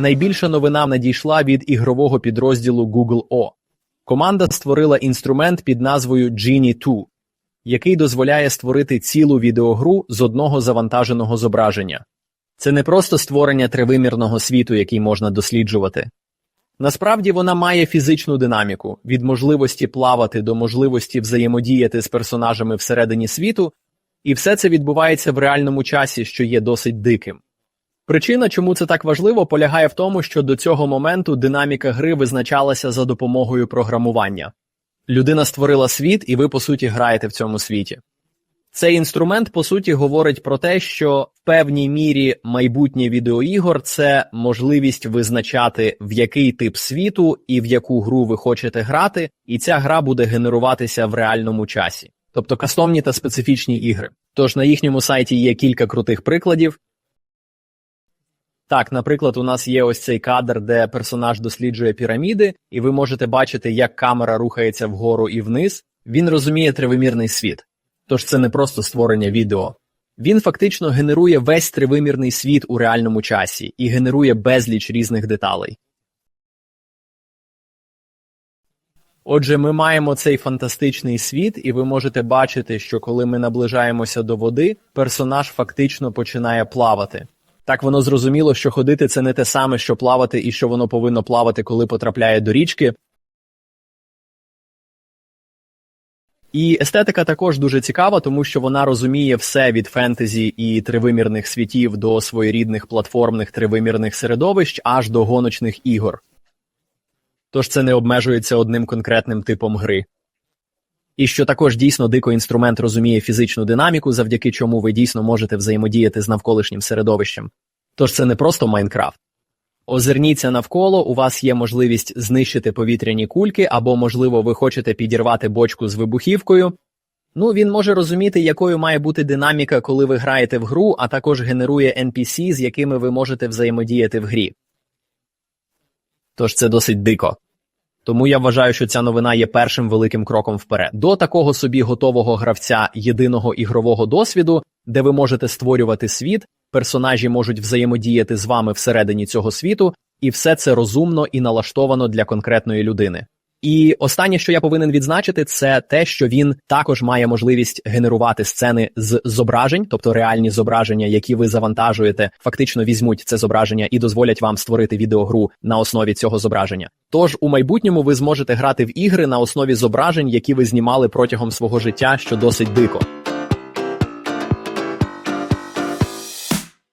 найбільша новина надійшла від ігрового підрозділу Google O. Команда створила інструмент під назвою Genie 2, який дозволяє створити цілу відеогру з одного завантаженого зображення. Це не просто створення тривимірного світу, який можна досліджувати. Насправді вона має фізичну динаміку від можливості плавати до можливості взаємодіяти з персонажами всередині світу, і все це відбувається в реальному часі, що є досить диким. Причина, чому це так важливо, полягає в тому, що до цього моменту динаміка гри визначалася за допомогою програмування. Людина створила світ, і ви, по суті, граєте в цьому світі. Цей інструмент, по суті, говорить про те, що в певній мірі майбутнє відеоігор це можливість визначати, в який тип світу і в яку гру ви хочете грати, і ця гра буде генеруватися в реальному часі, тобто кастомні та специфічні ігри. Тож на їхньому сайті є кілька крутих прикладів. Так, наприклад, у нас є ось цей кадр, де персонаж досліджує піраміди, і ви можете бачити, як камера рухається вгору і вниз. Він розуміє тривимірний світ. Тож це не просто створення відео. Він фактично генерує весь тривимірний світ у реальному часі і генерує безліч різних деталей. Отже, ми маємо цей фантастичний світ, і ви можете бачити, що коли ми наближаємося до води, персонаж фактично починає плавати. Так воно зрозуміло, що ходити це не те саме, що плавати, і що воно повинно плавати, коли потрапляє до річки. І естетика також дуже цікава, тому що вона розуміє все від фентезі і тривимірних світів до своєрідних платформних тривимірних середовищ аж до гоночних ігор. Тож це не обмежується одним конкретним типом гри. І що також дійсно дико інструмент розуміє фізичну динаміку, завдяки чому ви дійсно можете взаємодіяти з навколишнім середовищем. Тож це не просто Майнкрафт. Озирніться навколо, у вас є можливість знищити повітряні кульки, або, можливо, ви хочете підірвати бочку з вибухівкою. Ну, він може розуміти, якою має бути динаміка, коли ви граєте в гру, а також генерує NPC, з якими ви можете взаємодіяти в грі. Тож це досить дико. Тому я вважаю, що ця новина є першим великим кроком вперед. До такого собі готового гравця єдиного ігрового досвіду, де ви можете створювати світ, персонажі можуть взаємодіяти з вами всередині цього світу, і все це розумно і налаштовано для конкретної людини. І останнє, що я повинен відзначити, це те, що він також має можливість генерувати сцени з зображень, тобто реальні зображення, які ви завантажуєте, фактично візьмуть це зображення і дозволять вам створити відеогру на основі цього зображення. Тож у майбутньому ви зможете грати в ігри на основі зображень, які ви знімали протягом свого життя, що досить дико.